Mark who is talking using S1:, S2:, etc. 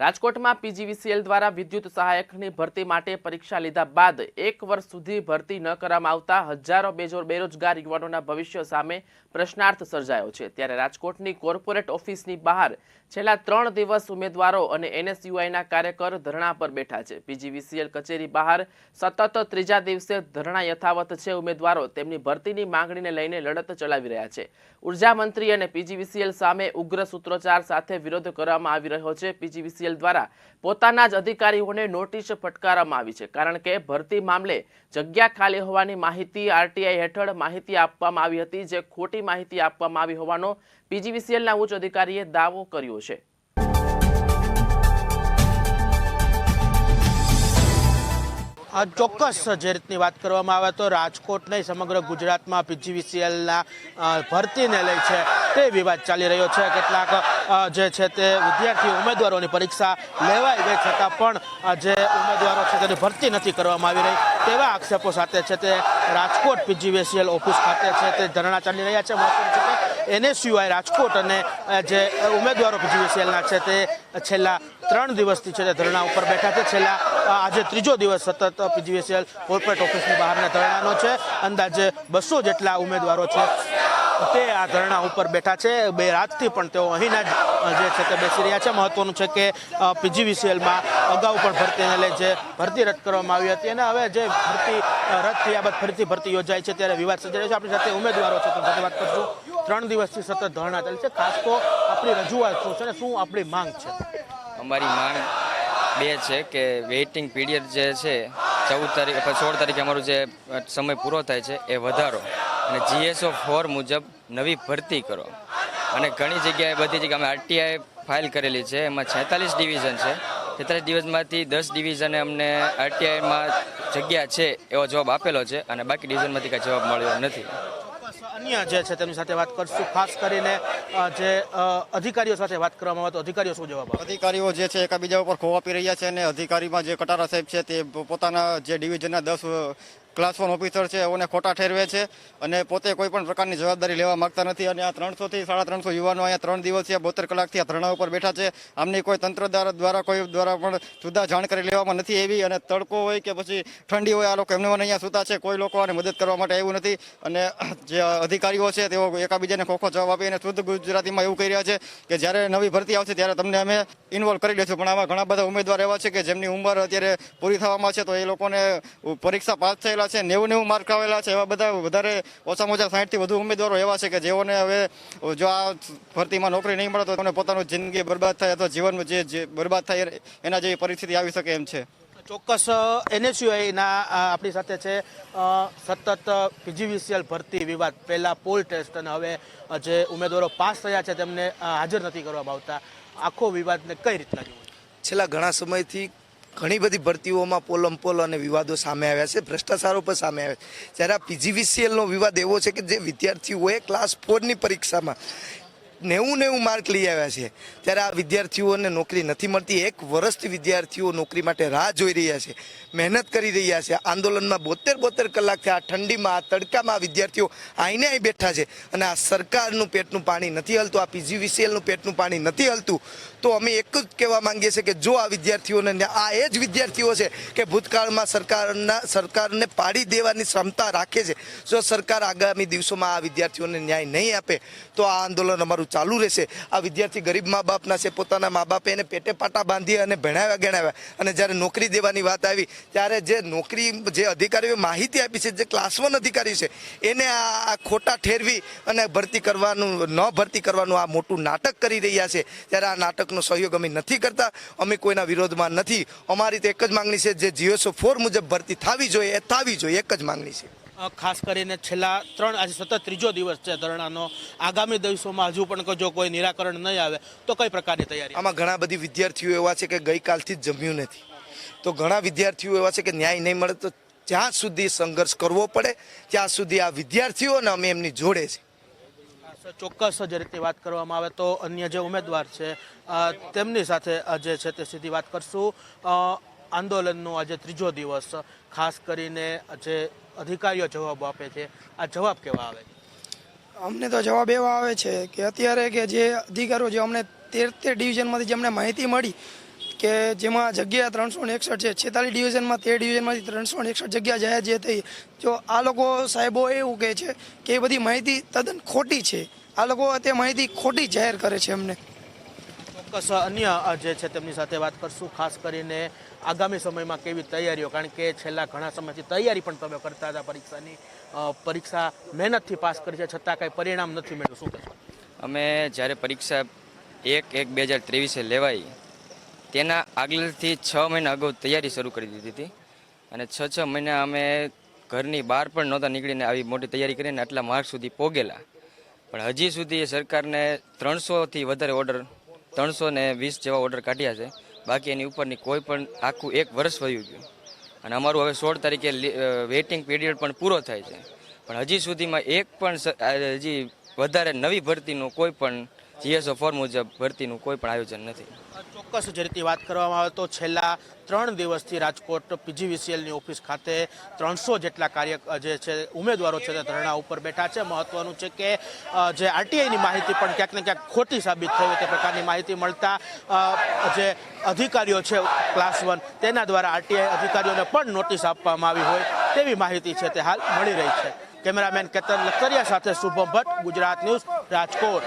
S1: રાજકોટમાં પીજીવીસીએલ દ્વારા વિદ્યુત સહાયકની ભરતી માટે પરીક્ષા લીધા બાદ એક વર્ષ સુધી ભરતી ન કરવામાં આવતા હજારો બેરોજગાર યુવાનોના ભવિષ્ય સામે પ્રશ્નાર્થ સર્જાયો છે. ત્યારે રાજકોટની કોર્પોરેટ ઓફિસની બહાર છેલ્લા ત્રણ દિવસ ઉમેદવારો અને એનએસયુઆઈના કાર્યકર ધરણા પર બેઠા છે. પીજીવીસીએલ કચેરી બહાર સતત ત્રીજા દિવસે ધરણા યથાવત છે ઉમેદવારો. તેમની ભરતીની માંગણીને લઈને લડત ચલાવી રહ્યા છે. ઊર્જા મંત્રી અને પીજીવીસીએલ સામે ઉગ્ર સૂત્રોચ્ચાર સાથે વિરોધ કરવામાં આવી રહ્યો છે. પીજીવીસીએલ દ્વારા પોતાના જ અધિકારીઓને નોટિસ ફટકારવામાં આવી છે. કારણ કે ભરતી મામલે જગ્યા ખાલી હોવાની માહિતી આરટીઆઈ હેઠળ માહિતી આપવામાં આવી હતી. જે ખોટી માહિતી આપવામાં આવી હોવાનો પીજીવીસીએલના ઉચ્ચ અધિકારીએ દાવો કર્યો છે.
S2: ચોક્કસ જે રીતની વાત કરવામાં આવે તો રાજકોટ નહીં, સમગ્ર ગુજરાતમાં પીજીવીસીએલના ભરતીને લઈ છે તે વિવાદ ચાલી રહ્યો છે. કેટલાક જે છે તે વિદ્યાર્થી ઉમેદવારોની પરીક્ષા લેવાઈ ગઈ છતાં પણ જે ઉમેદવારો છે તેની ભરતી નથી કરવામાં આવી રહી. તેવા આક્ષેપો સાથે છે તે રાજકોટ પીજીવીસીએલ ઓફિસ ખાતે છે તે ધરણા ચાલી રહ્યા છે. મહત્વનું સિવાય રાજકોટ અને જે ઉમેદવારો પીજીવીસીએલના છે તે છેલ્લા ત્રણ દિવસથી છે તે ધરણા ઉપર બેઠા છે. છેલ્લા આજે ત્રીજો દિવસ સતત પીજીવીસીએલ કોર્પોરેટ ઓફિસની બહારના ધરણાનો છે. અંદાજે બસો જેટલા ઉમેદવારો છે તે આ ધરણા ઉપર બેઠા છે. બે રાતથી પણ તેઓ અહીંના જ છે તે બેસી રહ્યા છે. મહત્વનું છે કે પીજીવીસીએલમાં અગાઉ પણ ભરતીને લઈ જે ભરતી રદ કરવામાં આવી હતી. અને હવે જે ભરતી રદ થયા બાદ ફરીથી ભરતી યોજાય છે ત્યારે વિવાદ સર્જાયો છે. આપણી સાથે ઉમેદવારો છે. તો સાથે વાત કરશું. ત્રણ દિવસથી સતત ધરણા ચાલે છે. ખાસ તો આપણી રજૂઆત શું છે અને શું આપણી માંગ છે?
S3: અમારી માંગ બે છે કે વેઇટિંગ પીરિયડ જે છે, ચૌદ તારીખ, સોળ તારીખે અમારું જે સમય પૂરો થાય છે, એ વધારો. અને જીએસઓ ફોર મુજબ નવી ભરતી કરો. અને ઘણી જગ્યાએ બધી જગ્યાએ અમે આરટીઆઈ ફાઇલ કરેલી છે. એમાં છેતાલીસ ડિવિઝન છે. છેતાલીસ ડિવિઝનમાંથી દસ ડિવિઝને અમને આરટીઆઈમાં જગ્યા છે એવો જવાબ આપેલો છે અને બાકી ડિવિઝનમાંથી કાંઈ જવાબ મળ્યો નથી.
S2: અન્ય જે છે તેમની સાથે વાત કરશું, ખાસ કરીને જે અધિકારીઓ સાથે વાત કરવામાં આવે તો અધિકારીઓ શું જવાબ
S4: અધિકારીઓ જે છે એકબીજા ઉપર ખો આપી રહ્યા છે અને અધિકારીમાં જે કટારા સાહેબ છે તે પોતાના જે ડિવિઝનના દસ ક્લાસ વન ઓફિસર છે એઓને ખોટા ઠેરવે છે અને પોતે કોઈ પણ પ્રકારની જવાબદારી લેવા માંગતા નથી અને આ ત્રણસોથી સાડા ત્રણસો યુવાનો અહીંયા ત્રણ દિવસથી બોતેર કલાકથી આ ધરણા ઉપર બેઠા છે. આમની કોઈ તંત્ર દ્વારા કોઈ દ્વારા પણ જુદા જાણકારી લેવામાં નથી એવી અને તડકો હોય કે પછી ઠંડી હોય આ લોકો એમને અહીંયા સૂતા છે. કોઈ લોકો આને મદદ કરવા માટે આવ્યું નથી અને જે અધિકારીઓ છે તેઓ એકાબીજાને ખોખો જવાબ આપી અને શુદ્ધ ગુજરાતીમાં એવું કહી રહ્યા છે કે જ્યારે નવી ભરતી આવશે ત્યારે તમને અમે ઇન્વોલ્વ કરી લઈશું પણ આમાં ઘણા બધા ઉમેદવાર એવા છે કે જેમની ઉંમર અત્યારે પૂરી થવામાં છે, તો એ લોકોને પરીક્ષા પાસ થયેલા છે નેવું નેવું માર્ક આવેલા છે, એવા બધા વધારે ઓછામાં ઓછા સાઠથી વધુ ઉમેદવારો એવા છે કે જેઓને હવે જો આ ભરતીમાં નોકરી નહીં મળે તો તમને પોતાનું જિંદગી બરબાદ થાય અથવા જીવન જે જે બરબાદ થાય એના જેવી પરિસ્થિતિ આવી શકે એમ છે.
S2: ચોક્કસ એનએસયુઆઈના આપણી સાથે છે સતત પીજીવીસીએલ ભરતી વિવાદ, પહેલાં પોલ ટેસ્ટ અને હવે જે ઉમેદવારો પાસ થયા છે તેમને હાજર નથી કરવામાં આવતા. આખો વિવાદને કઈ રીતના જોવો?
S5: છેલ્લા ઘણા સમયથી ઘણી બધી ભરતીઓમાં પોલમ પોલ અને વિવાદો સામે આવ્યા છે, ભ્રષ્ટાચારો પણ સામે આવ્યા છે. જ્યારે આ પીજીવીસીએલનો વિવાદ એવો છે કે જે વિદ્યાર્થીઓએ ક્લાસ ફોરની પરીક્ષામાં નેવું નેવું માર્ક લઈ આવ્યા છે. ત્યારે આ વિદ્યાર્થીઓને નોકરી નથી મળતી. એક વર્ષથી વિદ્યાર્થીઓ નોકરી માટે રાહ જોઈ રહ્યા છે. મહેનત કરી રહ્યા છે. આંદોલનમાં બોતેર બોતેર કલાકથી આ ઠંડીમાં, આ તડકામાં વિદ્યાર્થીઓ આઈને અહીં બેઠા છે. અને આ સરકારનું પેટનું પાણી નથી હલતું, આ પીજીવીસીએલનું પેટનું પાણી નથી હલતું. તો અમે એક જ કહેવા માંગીએ છીએ કે જો આ વિદ્યાર્થીઓને આ એ જ વિદ્યાર્થીઓ છે કે ભૂતકાળમાં સરકારના, સરકારને પાડી દેવાની ક્ષમતા રાખે છે. જો સરકાર આગામી દિવસોમાં આ વિદ્યાર્થીઓને ન્યાય નહીં આપે, તો આ આંદોલન અમારું ચાલુ રહેશે. આ વિદ્યાર્થી ગરીબ મા બાપના છે, પોતાના મા બાપે એને પેટે પાટા બાંધી અને ભણાવ્યા ગણાવ્યા. અને જ્યારે નોકરી દેવાની વાત આવી, ત્યારે જે નોકરી, જે અધિકારીઓએ માહિતી આપી છે, જે ક્લાસ વન અધિકારી છે, એને આ ખોટા ઠેરવી અને ભરતી કરવાનું, ન ભરતી કરવાનું આ મોટું નાટક કરી રહ્યા છે. ત્યારે આ નાટકનો સહયોગ અમે નથી કરતા. અમે કોઈના વિરોધમાં નથી. અમારી તો એક જ માંગણી છે, જે જીઓસો ફોર મુજબ ભરતી થવી જોઈએ, એ થવી જોઈએ, એક જ માંગણી છે.
S2: ખાસ કરીને છેલ્લા ત્રણ આજે સતત ત્રીજો દિવસ છે ધરણાનો. આગામી દિવસોમાં હજુ પણ જો કોઈ નિરાકરણ નહીં આવે તો કઈ પ્રકારની તૈયારી?
S5: આમાં ઘણા બધી વિદ્યાર્થીઓ એવા છે કે ગઈકાલથી જ જમ્યું નથી. તો ઘણા વિદ્યાર્થીઓ એવા છે કે ન્યાય નહીં મળે તો જ્યાં સુધી સંઘર્ષ કરવો પડે ત્યાં સુધી આ વિદ્યાર્થીઓને અમે એમની જોડે છે.
S2: ચોક્કસ જે રીતે વાત કરવામાં આવે તો અન્ય જે ઉમેદવાર છે તેમની સાથે જે છે તે સીધી વાત કરશું. આંદોલનનો આજે ત્રીજો દિવસ ખાસ કરીને જે અધિકારીઓ જવાબ આપે છે. આ જવાબ કેવા આવે?
S6: અમને તો જવાબ એવા આવે છે કે અત્યારે કે જે અધિકારીઓ જે અમને તેર તેર ડિવિઝનમાંથી જે અમને માહિતી મળી કે જેમાં જગ્યા ત્રણસો ને એકસઠ છે, છેતાલીસ ડિવિઝનમાં તેર ડિવિઝનમાંથી ત્રણસો ને એકસઠ જગ્યા જાહેર જે થઈ, જો આ લોકો સાહેબો એવું કહે છે કે એ બધી માહિતી તદ્દન ખોટી છે. આ લોકો તે માહિતી ખોટી જાહેર કરે છે અમને.
S2: ચોક્કસ અન્ય જે છે તેમની સાથે વાત કરશું, ખાસ કરીને આગામી સમયમાં કેવી તૈયારીઓ? કારણ કે છેલ્લા ઘણા સમયથી તૈયારી પણ તમે કરતા હતા પરીક્ષાની. પરીક્ષા મહેનતથી પાસ કરી છે, છતાં કાંઈ પરિણામ નથી મેળવ્યું શું કહેશો?
S3: અમે જ્યારે પરીક્ષા એક એક બે હજાર ત્રેવીસે લેવાઈ, તેના આગલેથી છ મહિના અગાઉ તૈયારી શરૂ કરી દીધી હતી. અને છ છ મહિના અમે ઘરની બહાર પણ નહોતા નીકળીને આવી મોટી તૈયારી કરીને આટલા માર્ક સુધી પોગેલા. પણ હજી સુધી સરકારને ત્રણસોથી વધારે ઓર્ડર ત્રણસો ને વીસ જેવા ઓર્ડર કાઢ્યા છે. બાકી એની ઉપરની કોઈ પણ આખું એક વર્ષ વયું ગયું. અને અમારું હવે સોળ તારીખે વેઇટિંગ પીરિયડ પણ પૂરો થાય છે. પણ હજી સુધીમાં એક પણ હજી વધારે નવી ભરતીનો કોઈ પણ જીએસઓ ફોર મુજબ ભરતીનું કોઈ પણ આયોજન નથી.
S2: ચોક્કસ જે રીતે વાત કરવામાં આવે તો છેલ્લા ત્રણ દિવસથી રાજકોટ પીજીવીસીએલની ઓફિસ ખાતે ત્રણસો જેટલા કાર્ય જે છે, ઉમેદવારો છે તે ધરણા ઉપર બેઠા છે. મહત્વનું છે કે જે આરટીઆઈની માહિતી પણ ક્યાંક ને ક્યાંક ખોટી સાબિત થઈ તે પ્રકારની માહિતી મળતા જે અધિકારીઓ છે ક્લાસ વન તેના દ્વારા આરટીઆઈ અધિકારીઓને પણ નોટિસ આપવામાં આવી હોય તેવી માહિતી છે તે હાલ મળી રહી છે. કેમેરામેન કેતન લખતરિયા સાથે શુભમ ભટ્ટ, ગુજરાત ન્યૂઝ રાજકોટ.